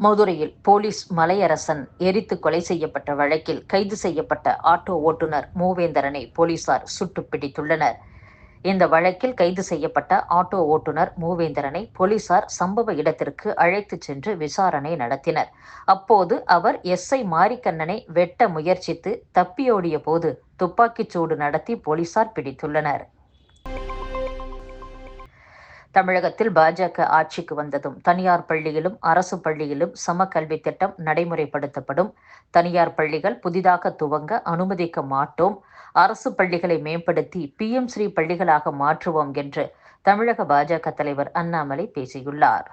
மதுரையில் போலீஸ் மலையரசன் எரித்து கொலை செய்யப்பட்ட வழக்கில் கைது செய்யப்பட்ட ஆட்டோ ஓட்டுநர் மூவேந்தரனை போலீசார் சுட்டு பிடித்துள்ளனர் இந்த வழக்கில் கைது செய்யப்பட்ட ஆட்டோ ஓட்டுநர் மூவேந்தரனை போலீசார் சம்பவ இடத்திற்கு அழைத்துச் சென்று விசாரணை நடத்தினர். அப்போது அவர் எஸ்ஐ மாரிக்கண்ணனை வெட்ட முயற்சித்து தப்பியோடிய போது துப்பாக்கிச்சூடு நடத்தி போலீசார் பிடித்துள்ளனர். தமிழகத்தில் பாஜக ஆட்சிக்கு வந்ததும் தனியார் பள்ளியிலும் அரசு பள்ளியிலும் சம கல்வி திட்டம் நடைமுறைப்படுத்தப்படும். தனியார் பள்ளிகள் புதிதாக துவங்க அனுமதிக்க மாட்டோம். அரசு பள்ளிகளை மேம்படுத்தி பிஎம் ஸ்ரீ பள்ளிகளாக மாற்றுவோம் என்று தமிழக பாஜக தலைவர் அண்ணாமலை பேசியுள்ளார்.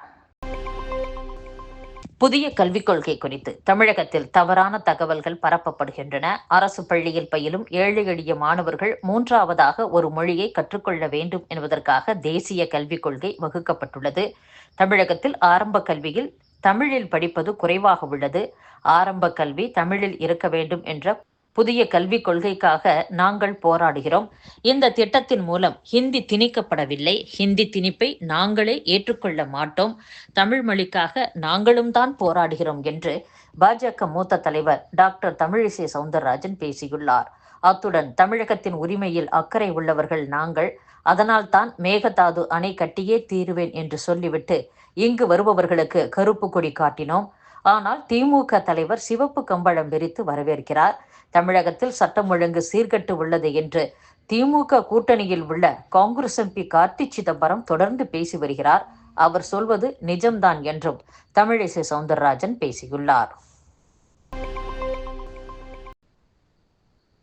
புதிய கல்விக் கொள்கை குறித்து தமிழகத்தில் தவறான தகவல்கள் பரப்பப்படுகின்றன. அரசு பள்ளியில் பயிலும் ஏழை எளிய மாணவர்கள் மூன்றாவதாக ஒரு மொழியை கற்றுக்கொள்ள வேண்டும் என்பதற்காக தேசிய கல்விக் கொள்கை வகுக்கப்பட்டுள்ளது. தமிழகத்தில் ஆரம்ப கல்வியில் தமிழில் படிப்பது குறைவாக உள்ளது. ஆரம்ப கல்வி தமிழில் இருக்க வேண்டும் என்ற புதிய கல்விக் கொள்கைக்காக நாங்கள் போராடுகிறோம். இந்த திட்டத்தின் மூலம் ஹிந்தி திணிக்கப்படவில்லை. ஹிந்தி திணிப்பை நாங்களே ஏற்றுக்கொள்ள மாட்டோம். தமிழ் மொழிக்காக நாங்களும் தான் போராடுகிறோம் என்று பாஜக மூத்த தலைவர் டாக்டர் தமிழிசை சவுந்தரராஜன் பேசியுள்ளார். அத்துடன் தமிழகத்தின் உரிமையில் அக்கறை உள்ளவர்கள் நாங்கள். அதனால் தான் மேகதாது அணை கட்டியே தீருவேன் என்று சொல்லிவிட்டு இங்கு வருபவர்களுக்கு கருப்பு கொடி காட்டினோம். ஆனால் திமுக தலைவர் சிவப்பு கம்பளம் விரித்து வரவேற்கிறார். தமிழகத்தில் சட்டம் ஒழுங்கு சீர்கட்டு உள்ளது என்று திமுக கூட்டணியில் உள்ள காங்கிரஸ் எம்பி கார்த்தி சிதம்பரம் தொடர்ந்து பேசி வருகிறார். அவர் சொல்வது நிஜம்தான் என்றும் தமிழிசை சவுந்தரராஜன் பேசியுள்ளார்.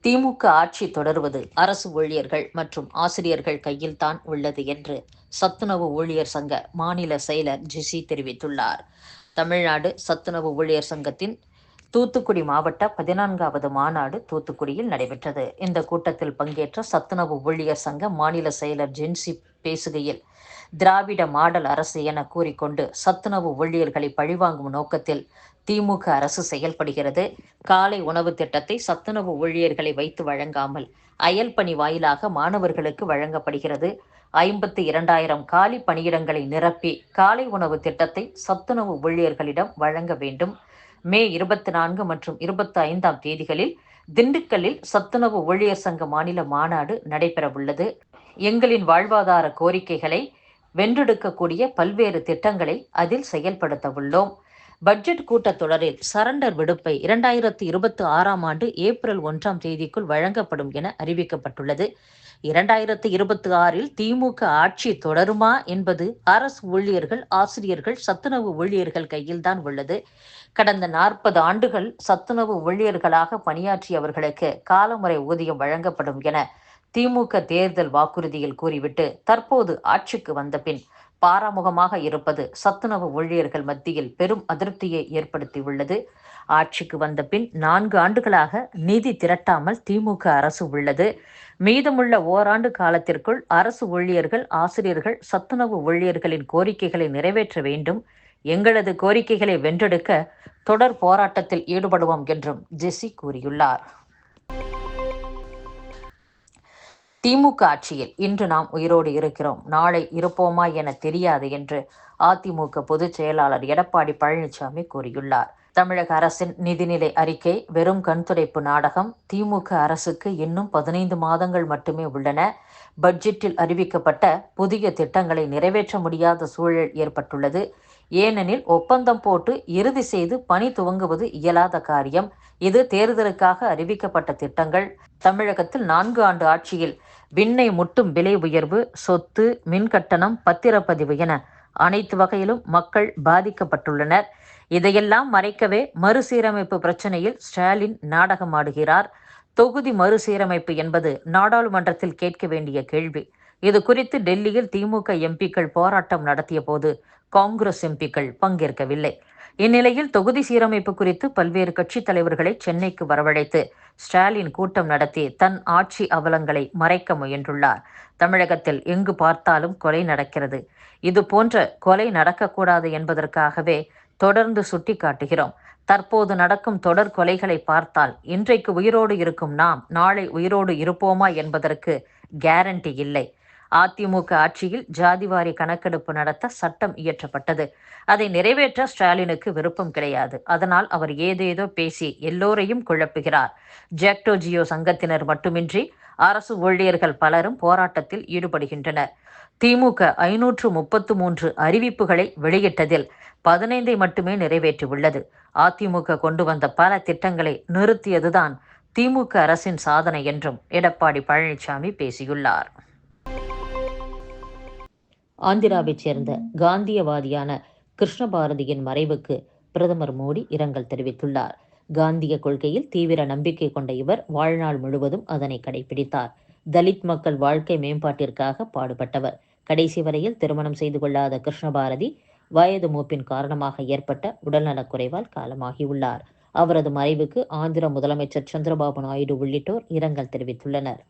திமுக ஆட்சி தொடர்வது அரசு ஊழியர்கள் மற்றும் ஆசிரியர்கள் கையில்தான் உள்ளது என்று சத்துணவு ஊழியர் சங்க மாநில செயலர் ஜிசி தெரிவித்துள்ளார். தமிழ்நாடு சத்துணவு ஊழியர் சங்கத்தின் தூத்துக்குடி மாவட்ட பதினான்காவது மாநாடு தூத்துக்குடியில் நடைபெற்றது. இந்த கூட்டத்தில் பங்கேற்ற சத்துணவு ஊழியர் சங்க மாநில செயலர் ஜென்சி பேசுகையில் திராவிட மாடல் அரசு என கூறிக்கொண்டு சத்துணவு ஊழியர்களை பழிவாங்கும் நோக்கத்தில் திமுக அரசு செயல்படுகிறது. காலை உணவு திட்டத்தை சத்துணவு ஊழியர்களை வைத்து வழங்காமல் அயல் பணி வாயிலாக மாணவர்களுக்கு வழங்கப்படுகிறது. ஐம்பத்தி இரண்டாயிரம் காலி பணியிடங்களை நிரப்பி காலை உணவு திட்டத்தை சத்துணவு ஊழியர்களிடம் வழங்க வேண்டும். மே இருபத்தி நான்கு மற்றும் இருபத்தி ஐந்தாம் தேதிகளில் திண்டுக்கல்லில் சத்துணவு ஊழியர் சங்க மாநில மாநாடு நடைபெறவுள்ளது. எங்களின் வாழ்வாதார கோரிக்கைகளை வென்றெடுக்கக்கூடிய பல்வேறு திட்டங்களை அதில் செயல்படுத்த உள்ளோம் பட்ஜெட் கூட்டத்தொடரில் சரண்டர் விடுப்பை இரண்டாயிரத்தி இருபத்தி ஆறாம் ஆண்டு ஏப்ரல் ஒன்றாம் தேதிக்குள் வழங்கப்படும் என அறிவிக்கப்பட்டுள்ளது. இரண்டாயிரத்தி இருபத்தி ஆறில் திமுக ஆட்சி தொடருமா என்பது அரசு ஊழியர்கள் ஆசிரியர்கள் சத்துணவு ஊழியர்கள் கையில்தான் உள்ளது. கடந்த நாற்பது ஆண்டுகள் சத்துணவு ஊழியர்களாக பணியாற்றியவர்களுக்கு காலமுறை ஊதியம் வழங்கப்படும் என திமுக தேர்தல் வாக்குறுதியில் கூறிவிட்டு தற்போது ஆட்சிக்கு வந்த பின் பாராமுகமாக இருப்பது சத்துணவு ஊழியர்கள் மத்தியில் பெரும் அதிருப்தியை ஏற்படுத்தியுள்ளது. ஆட்சிக்கு வந்த பின் நான்கு ஆண்டுகளாக நிதி திரட்டாமல் திமுக அரசு உள்ளது. மீதமுள்ள ஓராண்டு காலத்திற்குள் அரசு ஊழியர்கள் ஆசிரியர்கள் சத்துணவு ஊழியர்களின் கோரிக்கைகளை நிறைவேற்ற வேண்டும். எங்களது கோரிக்கைகளை வென்றெடுக்க தொடர் போராட்டத்தில் ஈடுபடுவோம் என்றும் ஜெஸ்ஸி கூறியுள்ளார். திமுக ஆட்சியில் இன்று நாம் உயிரோடு இருக்கிறோம். நாளை இருப்போமா என தெரியாது என்று அதிமுக பொதுச் செயலாளர் எடப்பாடி பழனிசாமி கூறியுள்ளார். தமிழக அரசின் நிதிநிலை அறிக்கை வெறும் கண்துடைப்பு நாடகம். திமுக அரசுக்கு இன்னும் பதினைந்து மாதங்கள் மட்டுமே உள்ளன. பட்ஜெட்டில் அறிவிக்கப்பட்ட புதிய திட்டங்களை நிறைவேற்ற முடியாத சூழல் ஏற்பட்டுள்ளது. ஏனெனில் ஒப்பந்தம் போட்டு இறுதி செய்து பணி துவங்குவது இயலாத காரியம். இது தேர்தலுக்காக அறிவிக்கப்பட்ட திட்டங்கள். தமிழகத்தில் நான்கு ஆண்டு ஆட்சியில் விண்ணை முட்டும் விலை உயர்வு சொத்து மின்கட்டணம் பத்திரப்பதிவு என அனைத்து வகையிலும் மக்கள் பாதிக்கப்பட்டுள்ளனர். இதையெல்லாம் மறைக்கவே மறுசீரமைப்பு பிரச்சனையில் ஸ்டாலின் நாடகமாடுகிறார். தொகுதி மறுசீரமைப்பு என்பது நாடாளுமன்றத்தில் கேட்க வேண்டிய கேள்வி. இது குறித்து டெல்லியில் திமுக எம்பிக்கள் போராட்டம் நடத்திய போது காங்கிரஸ் எம்பிக்கள் பங்கேற்கவில்லை. இந்நிலையில் தொகுதி சீரமைப்பு குறித்து பல்வேறு கட்சித் தலைவர்களை சென்னைக்கு வரவழைத்து ஸ்டாலின் கூட்டம் நடத்தி தன் ஆட்சி அவலங்களை மறைக்க முயன்றுள்ளார். தமிழகத்தில் எங்கு பார்த்தாலும் கொலை நடக்கிறது. இது போன்ற கொலை நடக்கக்கூடாது என்பதற்காகவே தொடர்ந்து சுட்டி காட்டுகிறோம் தற்போது நடக்கும் தொடர் கொலைகளை பார்த்தால் இன்றைக்கு உயிரோடு இருக்கும் நாம் நாளை உயிரோடு இருப்போமா என்பதற்கு கேரண்டி இல்லை. அதிமுக ஆட்சியில் ஜாதிவாரி கணக்கெடுப்பு நடத்த சட்டம் இயற்றப்பட்டது. அதை நிறைவேற்ற ஸ்டாலினுக்கு விருப்பம் கிடையாது. அதனால் அவர் ஏதேதோ பேசி எல்லோரையும் குழப்புகிறார். ஜாக்டோ ஜியோ சங்கத்தினர் மட்டுமின்றி அரசு ஊழியர்கள் பலரும் போராட்டத்தில் ஈடுபடுகின்றனர். திமுக ஐநூற்று முப்பத்து மூன்று அறிவிப்புகளை வெளியிட்டதில் பதினைந்தை மட்டுமே நிறைவேற்றியுள்ளது. அதிமுக கொண்டு வந்த பல திட்டங்களை நிறுத்தியதுதான் திமுக அரசின் சாதனை என்றும் எடப்பாடி பழனிசாமி பேசியுள்ளார். ஆந்திராவைச் சேர்ந்த காந்தியவாதியான கிருஷ்ணபாரதியின் மறைவுக்கு பிரதமர் மோடி இரங்கல் தெரிவித்துள்ளார். காந்திய கொள்கையில் தீவிர நம்பிக்கை கொண்ட இவர் வாழ்நாள் முழுவதும் அதனை கடைபிடித்தார். தலித் மக்கள் வாழ்க்கை மேம்பாட்டிற்காக பாடுபட்டவர். கடைசி வரையில் திருமணம் செய்து கொள்ளாத கிருஷ்ணபாரதி வயது மூப்பின் காரணமாக ஏற்பட்ட உடல்நலக் குறைவால் காலமாகியுள்ளார். அவரது மறைவுக்கு ஆந்திர முதலமைச்சர் சந்திரபாபு நாயுடு உள்ளிட்டோர் இரங்கல் தெரிவித்துள்ளனர்.